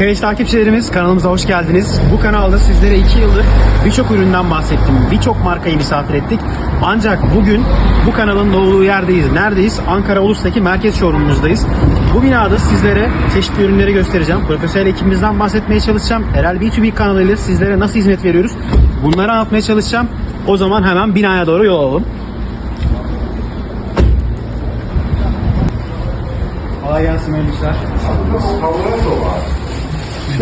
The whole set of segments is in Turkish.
Kayıt takipçilerimiz kanalımıza hoş geldiniz. Bu kanalda sizlere 2 yıldır birçok üründen bahsettim. Birçok markayı misafir ettik. Ancak bugün bu kanalın olduğu yerdeyiz. Neredeyiz? Ankara Ulus'taki merkez showroomumuzdayız. Bu binada sizlere çeşitli ürünleri göstereceğim. Profesyonel ekibimizden bahsetmeye çalışacağım. Erel B2B kanalıyla sizlere nasıl hizmet veriyoruz? Bunları anlatmaya çalışacağım. O zaman hemen binaya doğru yol alalım. Kolay gelsin hayırlı işler.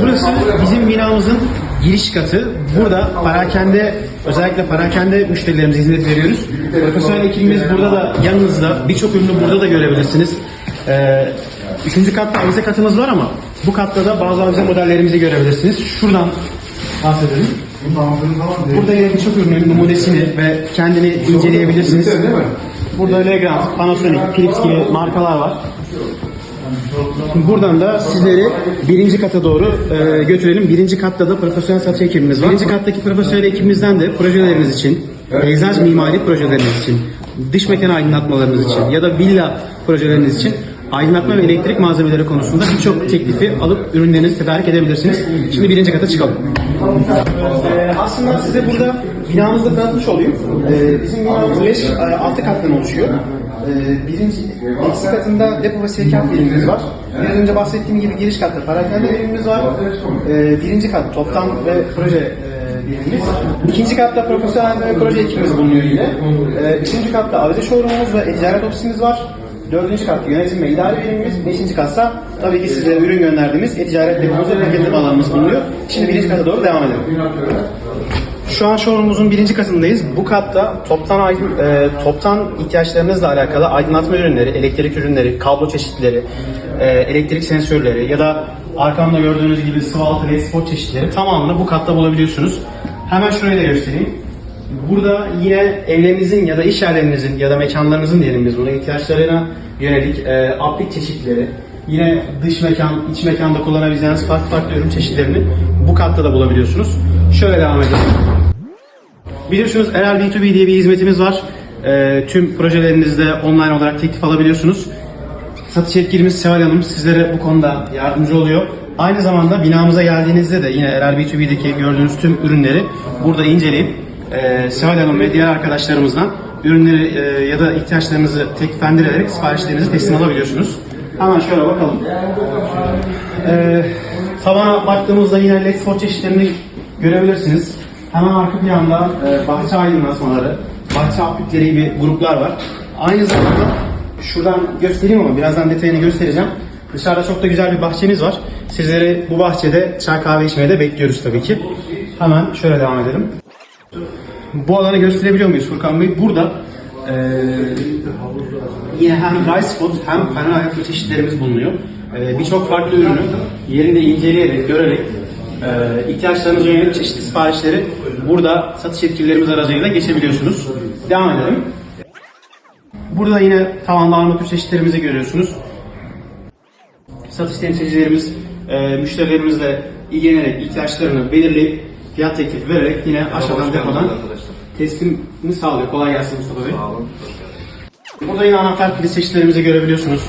Burası bizim binamızın giriş katı. Burada parakende, özellikle parakende müşterilerimize hizmet veriyoruz. Profesyonel ekibimiz burada da yanınızda. Birçok ürünü burada da görebilirsiniz. Ee, üçüncü katta avize katımız var ama bu katta da bazı avize modellerimizi görebilirsiniz. Şuradan bahsedelim. Burada yine birçok ürünün numunesini ve kendini inceleyebilirsiniz. Burada Legrand, Panasonic, Philips gibi markalar var. Buradan da sizleri birinci kata doğru e, götürelim. Birinci katta da profesyonel satış ekibimiz var. Birinci kattaki profesyonel ekibimizden de projeleriniz için, peyzaj mimari projeleriniz için, dış mekan aydınlatmalarınız için ya da villa projeleriniz için aydınlatma ve elektrik malzemeleri konusunda birçok teklifi alıp ürünlerinizi tedarik edebilirsiniz. Şimdi birinci kata çıkalım. Ee, aslında size burada binamızda tanıtmış olayım. Ee, bizim binamız 5 6 kattan oluşuyor. Ee, birinci eksi katında depo ve sevkiyat birimimiz var. Biraz önce bahsettiğim gibi giriş katta parakende birimimiz var. Ee, birinci kat toptan ve proje e, birimimiz. İkinci katta profesyonel ve proje ekibimiz bulunuyor yine. Ee, üçüncü katta avize showroomumuz ve ticaret ofisimiz var. Dördüncü katta yönetim ve idare birimimiz. Beşinci katsa tabii ki size ürün gönderdiğimiz e-ticaret depomuz ve paketleme alanımız bulunuyor. Şimdi birinci kata doğru devam edelim. Şu an showroom'umuzun birinci katındayız. Bu katta toptan e, toptan ihtiyaçlarınızla alakalı aydınlatma ürünleri, elektrik ürünleri, kablo çeşitleri, e, elektrik sensörleri ya da arkamda gördüğünüz gibi sıvı altı led spot çeşitleri tamamını bu katta bulabiliyorsunuz. Hemen şurayı da göstereyim. Burada yine evlerinizin ya da iş yerlerinizin ya da mekanlarınızın diyelim biz buna ihtiyaçlarına yönelik e, aplik çeşitleri, yine dış mekan, iç mekanda kullanabileceğiniz farklı farklı ürün çeşitlerini bu katta da bulabiliyorsunuz. Şöyle devam edelim. Biliyorsunuz Erel B2B diye bir hizmetimiz var. Ee, tüm projelerinizde online olarak teklif alabiliyorsunuz. Satış yetkilimiz Seval Hanım sizlere bu konuda yardımcı oluyor. Aynı zamanda binamıza geldiğinizde de yine Erel B2B'deki gördüğünüz tüm ürünleri burada inceleyip e, Seval Hanım ve diğer arkadaşlarımızdan ürünleri e, ya da ihtiyaçlarınızı tekliflendirerek siparişlerinizi teslim alabiliyorsunuz. Hemen şöyle bakalım. Ee, tavana baktığımızda yine spot çeşitlerini görebilirsiniz. Hemen arka planda e, bahçe aydınlatmaları, bahçe aplikleri gibi gruplar var. Aynı zamanda şuradan göstereyim ama birazdan detayını göstereceğim. Dışarıda çok da güzel bir bahçemiz var. Sizleri bu bahçede çay kahve içmeye de bekliyoruz tabii ki. Hemen şöyle devam edelim. Bu alanı gösterebiliyor muyuz Furkan Bey? Burada e, yine hem dry spot hem panel ayaklı çeşitlerimiz bulunuyor. E, Birçok farklı ürünü yerinde inceleyerek, görerek e, ihtiyaçlarınıza yönelik çeşitli siparişleri burada satış yetkililerimiz aracılığıyla geçebiliyorsunuz. Devam edelim. Burada yine tavanda armatür çeşitlerimizi görüyorsunuz. Satış temsilcilerimiz e, müşterilerimizle ilgilenerek ihtiyaçlarını belirleyip fiyat teklifi vererek yine aşağıdan depodan teslimini sağlıyor. Kolay gelsin Mustafa Bey. Burada yine anahtar priz çeşitlerimizi görebiliyorsunuz.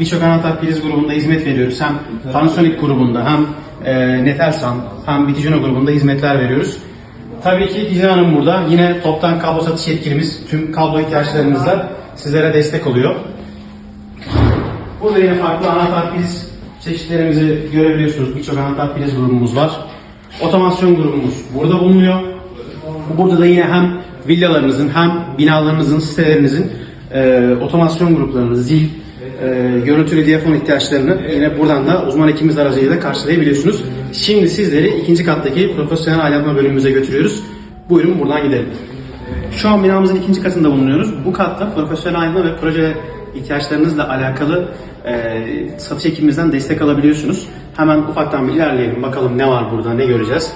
Birçok anahtar priz grubunda hizmet veriyoruz. Hem Panasonic grubunda hem e, Netelsan hem Bitijino grubunda hizmetler veriyoruz. Tabii ki Dilan Hanım burada. Yine toptan kablo satış yetkilimiz tüm kablo ihtiyaçlarınızda sizlere destek oluyor. Burada yine farklı anahtar priz çeşitlerimizi görebiliyorsunuz. Birçok anahtar priz grubumuz var. Otomasyon grubumuz burada bulunuyor. Burada da yine hem villalarınızın hem binalarınızın, sitelerinizin e, otomasyon gruplarını, zil, e, görüntülü diyafon ihtiyaçlarını yine buradan da uzman ekibimiz aracılığıyla karşılayabiliyorsunuz. Şimdi sizleri ikinci kattaki profesyonel aydınlatma bölümümüze götürüyoruz. Buyurun buradan gidelim. Şu an binamızın ikinci katında bulunuyoruz. Bu katta profesyonel aydınlatma ve proje ihtiyaçlarınızla alakalı e, satış ekibimizden destek alabiliyorsunuz. Hemen ufaktan bir ilerleyelim. Bakalım ne var burada, ne göreceğiz.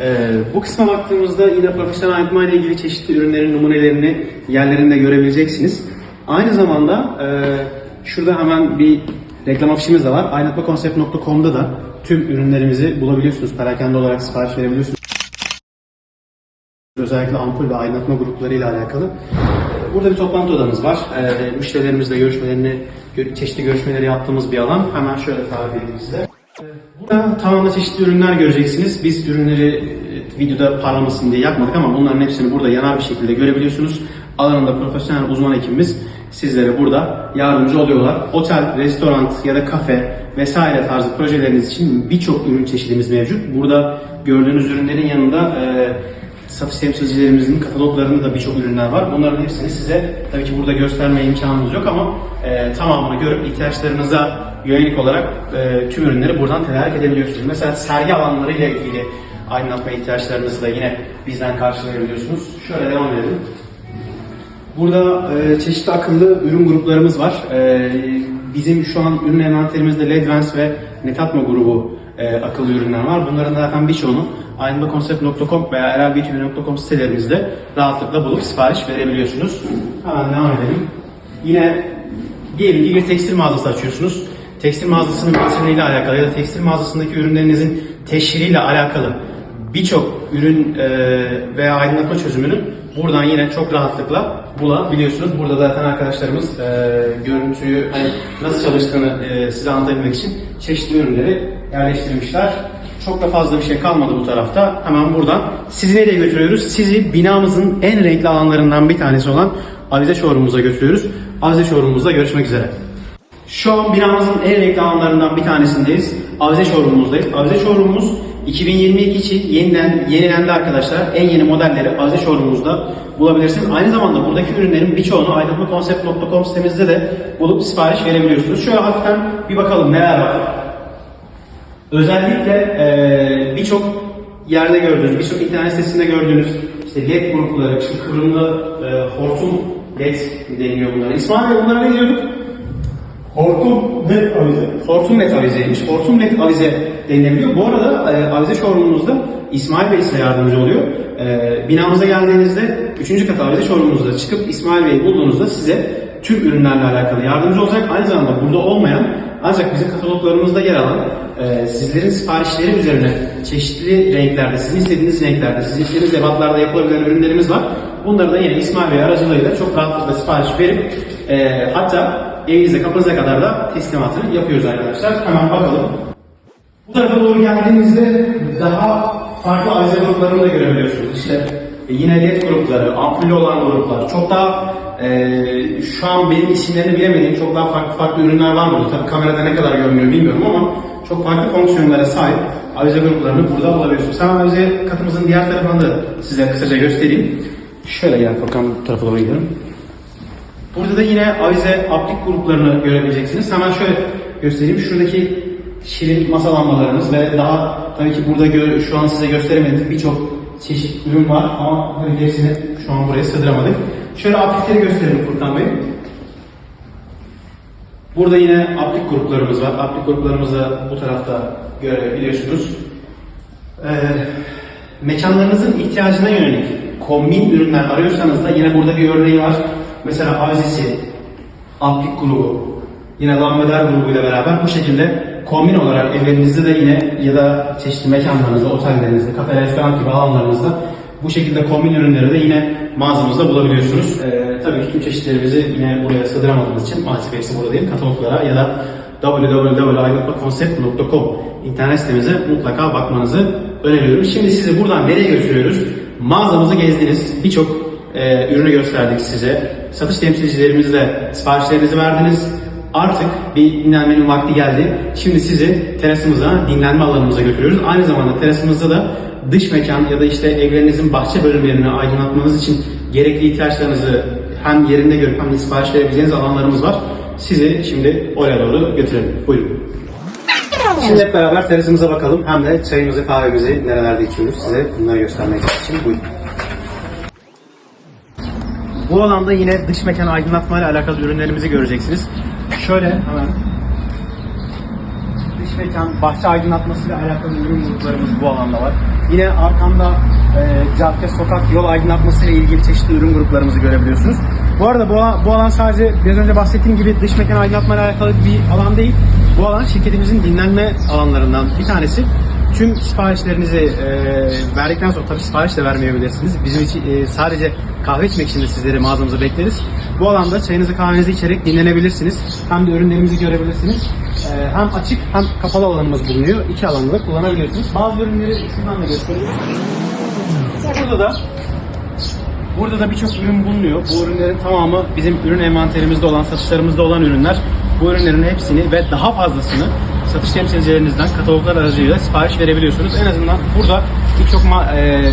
E, bu kısma baktığımızda yine profesyonel aydınlatma ile ilgili çeşitli ürünlerin numunelerini yerlerinde görebileceksiniz. Aynı zamanda e, şurada hemen bir reklam afişimiz de var. Aydınlatmakonsept.com'da da tüm ürünlerimizi bulabiliyorsunuz. Perakende olarak sipariş verebiliyorsunuz. Özellikle ampul ve aydınlatma gruplarıyla alakalı. Burada bir toplantı odamız var. Ee, müşterilerimizle görüşmelerini, gö- çeşitli görüşmeleri yaptığımız bir alan. Hemen şöyle tarif edeyim size. Burada tamamen çeşitli ürünler göreceksiniz. Biz ürünleri e, videoda parlamasın diye yapmadık ama bunların hepsini burada yanar bir şekilde görebiliyorsunuz. Alanında profesyonel uzman ekibimiz sizlere burada yardımcı oluyorlar. Otel, restoran ya da kafe vesaire tarzı projeleriniz için birçok ürün çeşidimiz mevcut. Burada gördüğünüz ürünlerin yanında e, satış temsilcilerimizin kataloglarında da birçok ürünler var. Bunların hepsini size tabii ki burada gösterme imkanımız yok ama e, tamamını görüp ihtiyaçlarınıza yönelik olarak e, tüm ürünleri buradan tedarik edebiliyorsunuz. Mesela sergi alanları ile ilgili aydınlatma ihtiyaçlarınızı da yine bizden karşılayabiliyorsunuz. Şöyle devam edelim. Burada e, çeşitli akıllı ürün gruplarımız var. E, bizim şu an ürün envanterimizde Ledvens ve Netatmo grubu e, akıllı ürünler var. Bunların zaten birçoğunu aydınlakonsept.com veya erelbtv.com sitelerimizde rahatlıkla bulup sipariş verebiliyorsunuz. Hemen devam edelim. Yine diyelim ki bir tekstil mağazası açıyorsunuz. Tekstil mağazasının vitriniyle alakalı ya da tekstil mağazasındaki ürünlerinizin teşhiriyle alakalı birçok ürün e, veya aydınlatma çözümünü buradan yine çok rahatlıkla bulabiliyorsunuz. Burada zaten arkadaşlarımız e, görüntüyü hani nasıl çalıştığını e, size anlatabilmek için çeşitli ürünleri yerleştirmişler. Çok da fazla bir şey kalmadı bu tarafta. Hemen buradan sizi nereye götürüyoruz? Sizi binamızın en renkli alanlarından bir tanesi olan Avize Showroom'umuza götürüyoruz. Avize Showroom'umuzda görüşmek üzere. Şu an binamızın en renkli alanlarından bir tanesindeyiz. Avize Showroom'umuzdayız. Avize Showroom'umuz 2022 için yeniden yenilendi arkadaşlar. En yeni modelleri Avize Showroom'umuzda bulabilirsiniz. Aynı zamanda buradaki ürünlerin birçoğunu aydınlıkonsept.com sitemizde de bulup sipariş verebiliyorsunuz. Şöyle hafiften bir bakalım neler var. Özellikle eee, birçok yerde gördüğünüz, birçok internet sitesinde gördüğünüz işte LED grupları, işte kıvrımlı eee, hortum LED deniliyor bunlara. İsmail Bey bunlara ne diyorduk? Hortum net avize. Hortum LED avizeymiş. Hortum LED avize denilebiliyor. Bu arada e, avize showroomumuzda İsmail Bey size yardımcı oluyor. E, binamıza geldiğinizde 3. kat avize showroomumuzda çıkıp İsmail Bey'i bulduğunuzda size tüm ürünlerle alakalı yardımcı olacak. Aynı zamanda burada olmayan ancak bizim kataloglarımızda yer alan e, sizlerin siparişleri üzerine çeşitli renklerde, sizin istediğiniz renklerde, sizin istediğiniz ebatlarda yapılabilen ürünlerimiz var. Bunları da yine İsmail Bey aracılığıyla çok rahatlıkla sipariş verip e, hatta evinize kapınıza kadar da teslimatını yapıyoruz arkadaşlar. Hemen bakalım. Bu tarafa doğru geldiğimizde daha farklı avize gruplarını da görebiliyorsunuz. İşte e, yine led grupları, ampullü olan gruplar, çok daha e, şu an benim isimlerini bilemediğim çok daha farklı farklı ürünler var burada. Tabii kamerada ne kadar görünüyor bilmiyorum ama çok farklı fonksiyonlara sahip avize gruplarını burada bulabiliyorsunuz. Hemen avize katımızın diğer tarafını da size kısaca göstereyim. Şöyle gel Furkan tarafa doğru gidelim. Burada da yine avize aplik gruplarını görebileceksiniz. Hemen şöyle göstereyim. Şuradaki şirin masa lambalarımız ve daha tabii ki burada şu an size gösteremediğimiz birçok çeşit ürün var ama ki hepsini şu an buraya sığdıramadık. Şöyle aplikleri gösterelim Furkan Bey. Burada yine aplik gruplarımız var. Aplik gruplarımızı bu tarafta görebiliyorsunuz. Ee, mekanlarınızın ihtiyacına yönelik kombin ürünler arıyorsanız da yine burada bir örneği var. Mesela avizesi, aplik grubu, yine lambader grubuyla beraber bu şekilde kombin olarak evlerinizde de yine ya da çeşitli mekanlarınızda, otellerinizde, kafe, restoran gibi alanlarınızda bu şekilde kombin ürünleri de yine mağazamızda bulabiliyorsunuz. Ee, tabii ki tüm çeşitlerimizi yine buraya sığdıramadığımız için maalesef hepsi burada değil. Kataloglara ya da www.aydınlatmakonsept.com internet sitemize mutlaka bakmanızı öneriyorum. Şimdi sizi buradan nereye götürüyoruz? Mağazamızı gezdiniz. Birçok e, ürünü gösterdik size. Satış temsilcilerimizle siparişlerinizi verdiniz. Artık bir dinlenmenin vakti geldi. Şimdi sizi terasımıza, dinlenme alanımıza götürüyoruz. Aynı zamanda terasımızda da dış mekan ya da işte evlerinizin bahçe bölümlerini aydınlatmanız için gerekli ihtiyaçlarınızı hem yerinde görüp hem de sipariş verebileceğiniz alanlarımız var. Sizi şimdi oraya doğru götürelim. Buyurun. Şimdi hep beraber terasımıza bakalım. Hem de çayımızı, kahvemizi nerelerde içiyoruz size bunları göstermek için buyurun. Bu alanda yine dış mekan aydınlatma ile alakalı ürünlerimizi göreceksiniz. Şöyle hemen dış mekan bahçe aydınlatması ile alakalı ürün gruplarımız bu alanda var. Yine arkamda e, cadde, sokak, yol aydınlatması ile ilgili çeşitli ürün gruplarımızı görebiliyorsunuz. Bu arada bu, bu alan sadece biraz önce bahsettiğim gibi dış mekan aydınlatma ile alakalı bir alan değil. Bu alan şirketimizin dinlenme alanlarından bir tanesi. Tüm siparişlerinizi e, verdikten sonra tabii sipariş de vermeyebilirsiniz. Bizim için e, sadece kahve içmek için de sizleri mağazamıza bekleriz. Bu alanda çayınızı kahvenizi içerek dinlenebilirsiniz. Hem de ürünlerimizi görebilirsiniz. E, hem açık hem kapalı alanımız bulunuyor. İki alanda da kullanabiliyorsunuz. Bazı ürünleri şuradan da göstereyim. Burada da Burada da birçok ürün bulunuyor. Bu ürünlerin tamamı bizim ürün envanterimizde olan, satışlarımızda olan ürünler. Bu ürünlerin hepsini ve daha fazlasını satış temsilcilerinizden kataloglar aracılığıyla sipariş verebiliyorsunuz. En azından burada birçok e,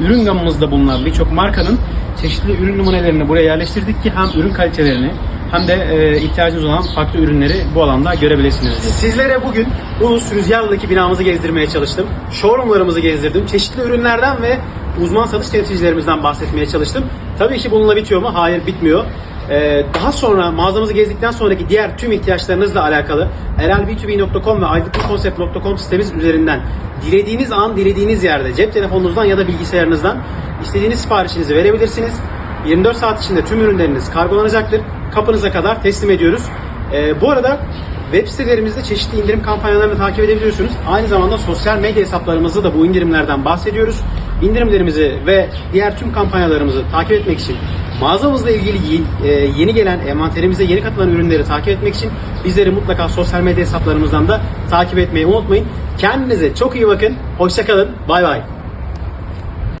ürün gamımızda bulunan birçok markanın çeşitli ürün numunelerini buraya yerleştirdik ki hem ürün kalitelerini hem de e, ihtiyacınız olan farklı ürünleri bu alanda görebilirsiniz. Sizlere bugün Ulus Rüzgarlı'daki binamızı gezdirmeye çalıştım. Showroomlarımızı gezdirdim. Çeşitli ürünlerden ve uzman satış temsilcilerimizden bahsetmeye çalıştım. Tabii ki bununla bitiyor mu? Hayır bitmiyor. Ee, daha sonra mağazamızı gezdikten sonraki diğer tüm ihtiyaçlarınızla alakalı erelb2b.com ve aydınlıkonsept.com sitemiz üzerinden dilediğiniz an, dilediğiniz yerde cep telefonunuzdan ya da bilgisayarınızdan istediğiniz siparişinizi verebilirsiniz. 24 saat içinde tüm ürünleriniz kargolanacaktır. Kapınıza kadar teslim ediyoruz. Ee, bu arada web sitelerimizde çeşitli indirim kampanyalarını takip edebiliyorsunuz. Aynı zamanda sosyal medya hesaplarımızda da bu indirimlerden bahsediyoruz. İndirimlerimizi ve diğer tüm kampanyalarımızı takip etmek için mağazamızla ilgili e, yeni gelen envanterimize yeni katılan ürünleri takip etmek için bizleri mutlaka sosyal medya hesaplarımızdan da takip etmeyi unutmayın. Kendinize çok iyi bakın. Hoşçakalın. Bay bay.